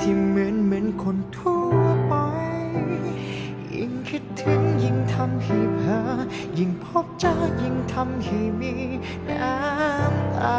ที่เหมือนเหมือนคนทั่วไป ยิ่งคิดถึงยิ่งทำให้เพ้อยิ่งพบเจอยิ่งทำให้มีน้ำตา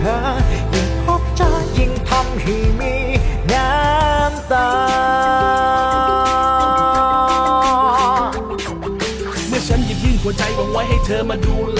เพ้อยิ่งพบเจอยิ่งทำให้มีน้ำตา เมื่อฉันหยิบยื่นหัวใจหวังไว้ให้เธอมาดูแล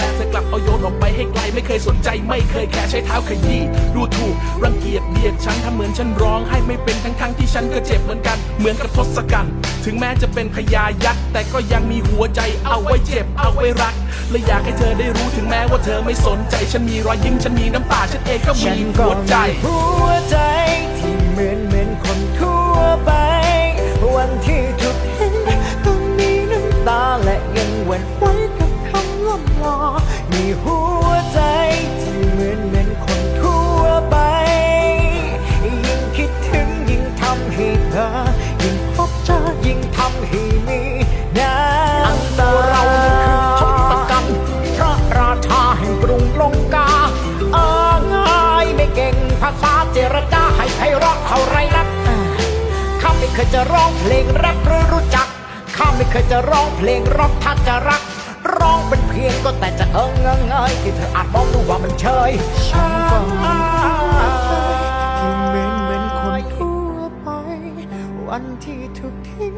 อกไปให้ไกลไม่เคยสนใจไม่เคยแค่ใช้เท้าขยี้ดูถูกรังเกียจเบียดฉันทำเหมือนฉันร้องให้ไม่เป็นทั้งทั้งๆที่ฉันก็เจ็บเหมือนกัน เหมือนกับทศกัณฐ์ถึงแม้จะเป็นพญายักษ์แต่ก็ยังมีหัวใจเอาไว้เจ็บเอาไว้รักและอยากให้เธอได้รู้ถึงแม้ว่าเธอไม่สนใจ ฉันมีรอยยิ้มฉันมีน้ำตาฉันเองก็มีหัวใจหัวใจที่เหมือนเหมือนคนทั่วไป วันที่ถูกเห็นก็มีน้ำตาและยังหวั่นไหว ษาเจรจาให้ไพเราะเท่าไรนักอ่าข้าไม่เคยจะร้องเพลงแรปหรือรู้จัก ข้าไม่เคยจะร้องเพลงร็อกถ้าจะรัก ร้องเป็นเพียงก็แต่จะเอิงเงยเงยที่เธออาจมองดูว่ามันเชยฉันก็มีที่เหมือนเหมือนคนทั่วไป วันที่ถูกทิ้ง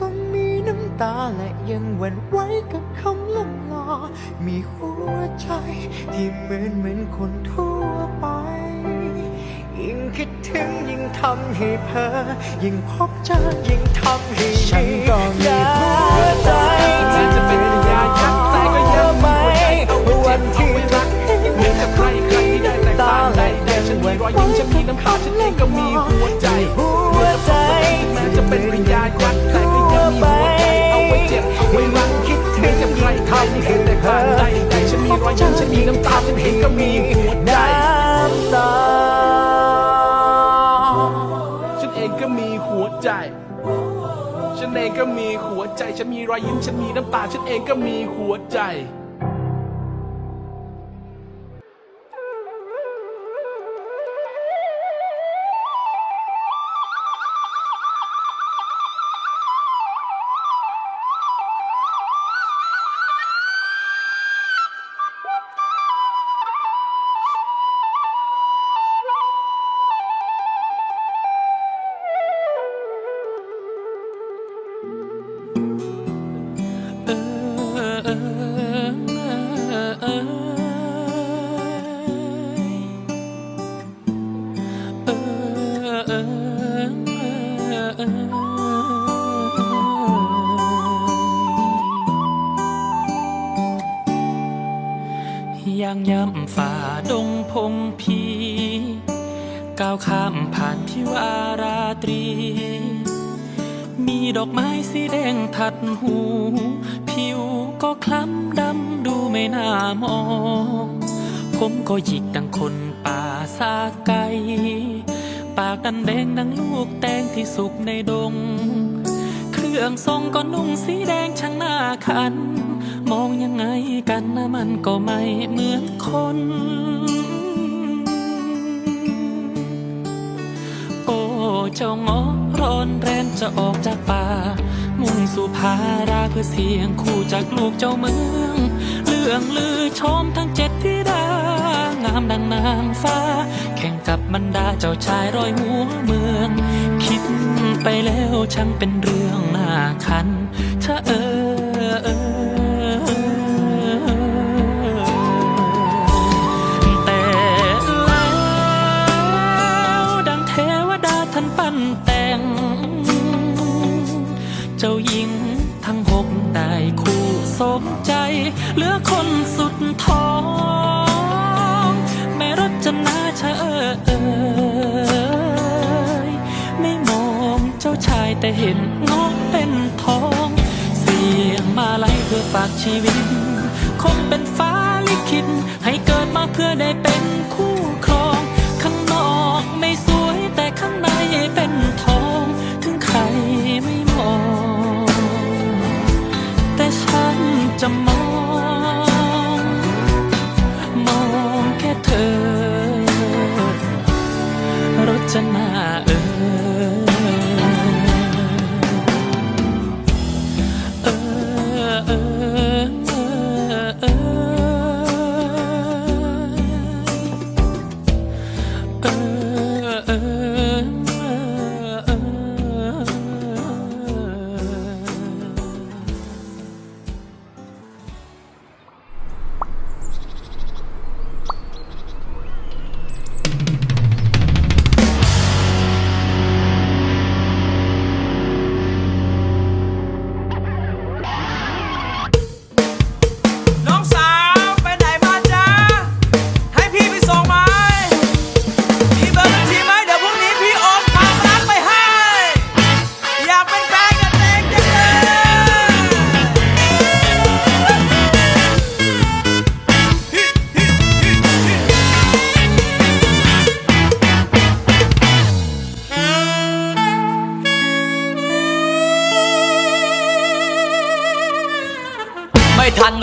ก็มีน้ำตาและยังหวั่นไหวกับคำล่ำลามีหัวใจที่เหมือนเหมือนคนทั่วไป ยิ่งคิดถึงยิ่งทำให้เพ้อยิ่งพบเจอยิ่งทำให้ฉันก็มีหัวใจแม้จะเป็นพญายักษ์ นเองก็มีหัวใจ ฉันมีรอยยิ้ม ฉันมีน้ำตา ฉันเองก็มีหัวใจ ก้าวข้ามผ่านทิวาราตรี มีดอกไม้สีแดงทัดหู ผิวก็คล้ำดำดูไม่น่ามอง ผมก็หยิกดังคนป่าซาไก ปากดันแดงดังลูกแตงที่สุกในดง เครื่องทรงก็นุ่งสีแดงช่างหน้าคัน มองยังไงกันนะมันก็ไม่เหมือนคน เจ้าเงอร้อนแรนจะออกจากป่า มุ่งสู่พาราเพื่อเสียงคู่จากลูกเจ้าเมืองเรื่องลือชมทั้งเจ็ดที่ดา งามดังนางฟ้า แข่งกับบรรดาเจ้าชายร้อยหัวเมือง คิดไปแล้วช่างเป็นเรื่องน่าคันเธอเออายแต่เห็นงอกเป็นทอง เสียงมาไล่เพื่อฝากชีวิต คงเป็นฟ้าลิขิตให้เกิดมาเพื่อได้เป็นคู่ครอง ข้างนอกไม่สวยแต่ข้างในเป็นทอง ถึงใครไม่มอง แต่ฉันจะมอง มองแค่เธอรจนาเออ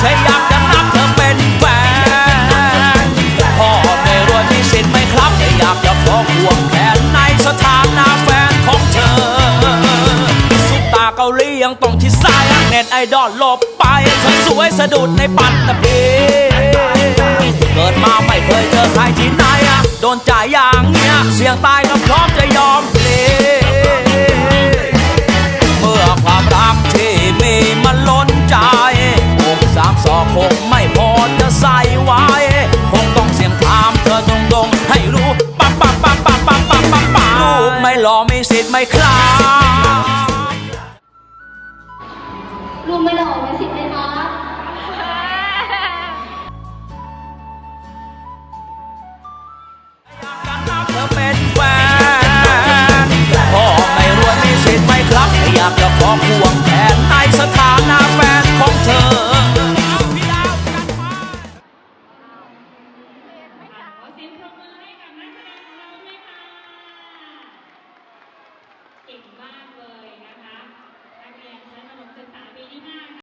แค่อยากจะนับเธอเป็นแฟนพ่อไม่รวยมีสิทธิ์ไหมครับแค่อยากจะขอควงแขนในสถานะแฟนของเธอซุปตาเกาหลียังต้องที่ซ้ายเน็ตไอดอลหลบไปเธอสวยสะดุดในปัตตภีเกิดมาไม่เคยเจอใครที่ไหนอะโดนจ่ายอย่างเนี้ยเสียงตายก็ ไหมครับ